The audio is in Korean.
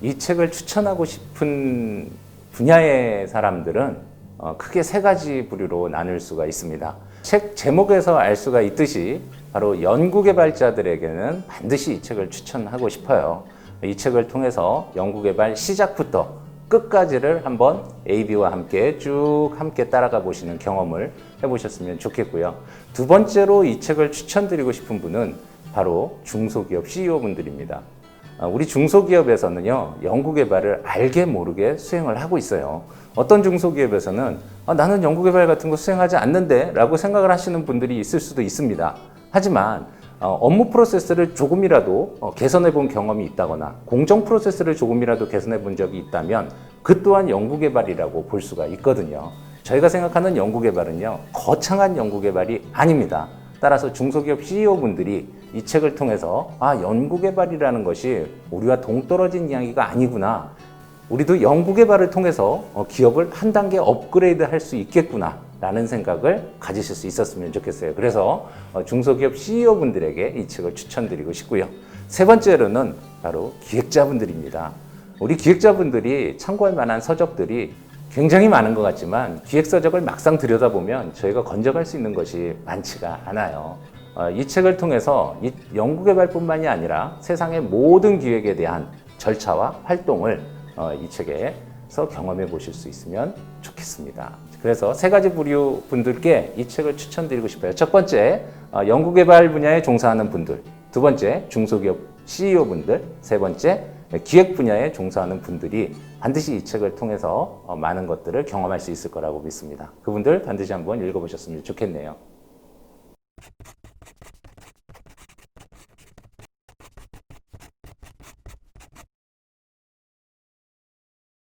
이 책을 추천하고 싶은 분야의 사람들은 어, 크게 세 가지 부류로 나눌 수가 있습니다. 책 제목에서 알 수가 있듯이 바로 연구개발자들에게는 반드시 이 책을 추천하고 싶어요. 이 책을 통해서 연구개발 시작부터 끝까지를 한번 AB와 함께 쭉 함께 따라가 보시는 경험을 해보셨으면 좋겠고요. 두 번째로 이 책을 추천드리고 싶은 분은 바로 중소기업 CEO분들입니다. 아, 우리 중소기업에서는요, 연구개발을 알게 모르게 수행을 하고 있어요. 어떤 중소기업에서는 아, 나는 연구개발 같은 거 수행하지 않는데 라고 생각을 하시는 분들이 있을 수도 있습니다. 하지만 어, 업무 프로세스를 조금이라도 어, 개선해 본 경험이 있다거나 공정 프로세스를 조금이라도 개선해 본 적이 있다면 그 또한 연구개발이라고 볼 수가 있거든요. 저희가 생각하는 연구개발은요, 거창한 연구개발이 아닙니다. 따라서 중소기업 CEO분들이 이 책을 통해서 아, 연구개발이라는 것이 우리와 동떨어진 이야기가 아니구나. 우리도 연구개발을 통해서 어, 기업을 한 단계 업그레이드 할 수 있겠구나. 라는 생각을 가지실 수 있었으면 좋겠어요. 그래서 어, 중소기업 CEO분들에게 이 책을 추천드리고 싶고요. 세 번째로는 바로 기획자분들입니다. 우리 기획자분들이 참고할 만한 서적들이 굉장히 많은 것 같지만 기획서적을 막상 들여다보면 저희가 건져갈 수 있는 것이 많지가 않아요. 어, 이 책을 통해서 이 연구개발뿐만이 아니라 세상의 모든 기획에 대한 절차와 활동을 어, 이 책에서 경험해 보실 수 있으면 좋겠습니다. 그래서 세 가지 부류 분들께 이 책을 추천드리고 싶어요. 첫 번째, 어, 연구개발 분야에 종사하는 분들. 두 번째, 중소기업 CEO 분들. 세 번째, 기획 분야에 종사하는 분들이 반드시 이 책을 통해서 어, 많은 것들을 경험할 수 있을 거라고 믿습니다. 그분들 반드시 한번 읽어보셨으면 좋겠네요.